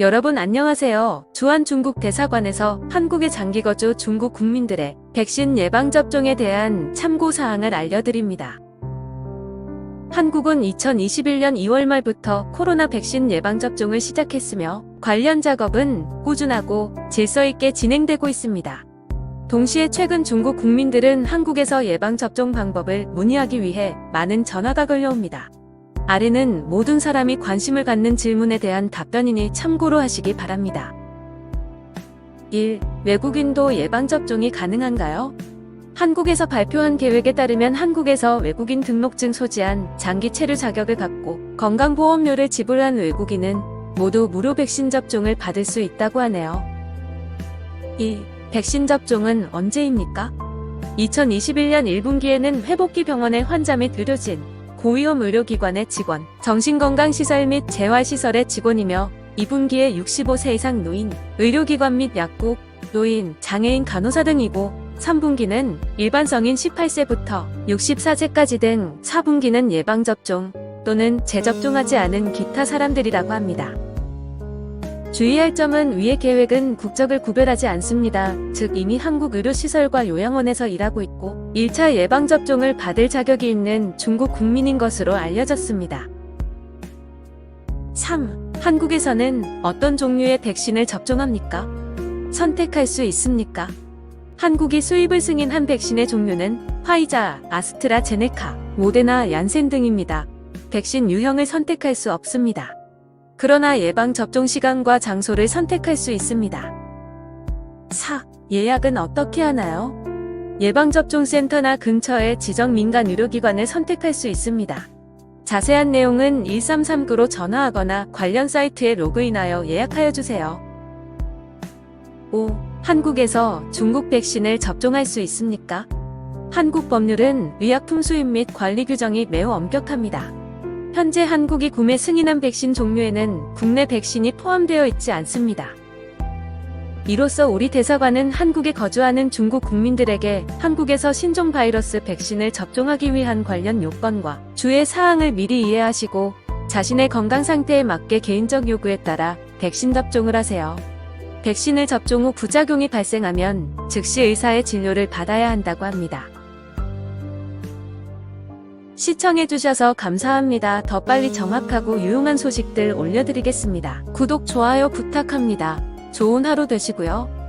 여러분 안녕하세요. 주한 중국 대사관에서 한국의 장기 거주 중국 국민들의 백신 예방 접종에 대한 참고 사항을 알려드립니다. 한국은 2021년 2월 말부터 코로나 백신 예방 접종을 시작했으며 관련 작업은 꾸준하고 질서 있게 진행되고 있습니다. 동시에 최근 중국 국민들은 한국에서 예방 접종 방법을 문의하기 위해 많은 전화가 걸려옵니다. 아래는 모든 사람이 관심을 갖는 질문에 대한 답변이니 참고로 하시기 바랍니다. 1. 외국인도 예방접종이 가능한가요? 한국에서 발표한 계획에 따르면 한국에서 외국인 등록증 소지한 장기 체류 자격을 갖고 건강보험료를 지불한 외국인은 모두 무료 백신 접종을 받을 수 있다고 하네요. 2. 백신 접종은 언제입니까? 2021년 1분기에는 회복기 병원의 환자 및 의료진, 고위험 의료기관의 직원, 정신건강시설 및 재활시설의 직원이며 2분기에 65세 이상 노인, 의료기관 및 약국, 노인, 장애인 간호사 등이고 3분기는 일반 성인 18세부터 64세까지 등 4분기는 예방접종 또는 재접종하지 않은 기타 사람들이라고 합니다. 주의할 점은 위의 계획은 국적을 구별하지 않습니다. 즉 이미 한국 의료시설과 요양원에서 일하고 있고 1차 예방접종을 받을 자격이 있는 중국 국민인 것으로 알려졌습니다. 3. 한국에서는 어떤 종류의 백신을 접종합니까? 선택할 수 있습니까? 한국이 수입을 승인한 백신의 종류는 화이자, 아스트라제네카, 모데나, 얀센 등입니다. 백신 유형을 선택할 수 없습니다. 그러나 예방 접종 시간과 장소를 선택할 수 있습니다. 4. 예약은 어떻게 하나요? 예방접종센터나 근처의 지정 민간 의료기관을 선택할 수 있습니다. 자세한 내용은 1339로 전화하거나 관련 사이트에 로그인하여 예약하여 주세요. 5. 한국에서 중국 백신을 접종할 수 있습니까? 한국 법률은 의약품 수입 및 관리 규정이 매우 엄격합니다. 현재 한국이 구매 승인한 백신 종류에는 국내 백신이 포함되어 있지 않습니다. 이로써 우리 대사관은 한국에 거주하는 중국 국민들에게 한국에서 신종 바이러스 백신을 접종하기 위한 관련 요건과 주의 사항을 미리 이해하시고 자신의 건강 상태에 맞게 개인적 요구에 따라 백신 접종을 하세요. 백신을 접종 후 부작용이 발생하면 즉시 의사의 진료를 받아야 한다고 합니다. 시청해주셔서 감사합니다. 더 빨리 정확하고 유용한 소식들 올려드리겠습니다. 구독, 좋아요 부탁합니다. 좋은 하루 되시고요.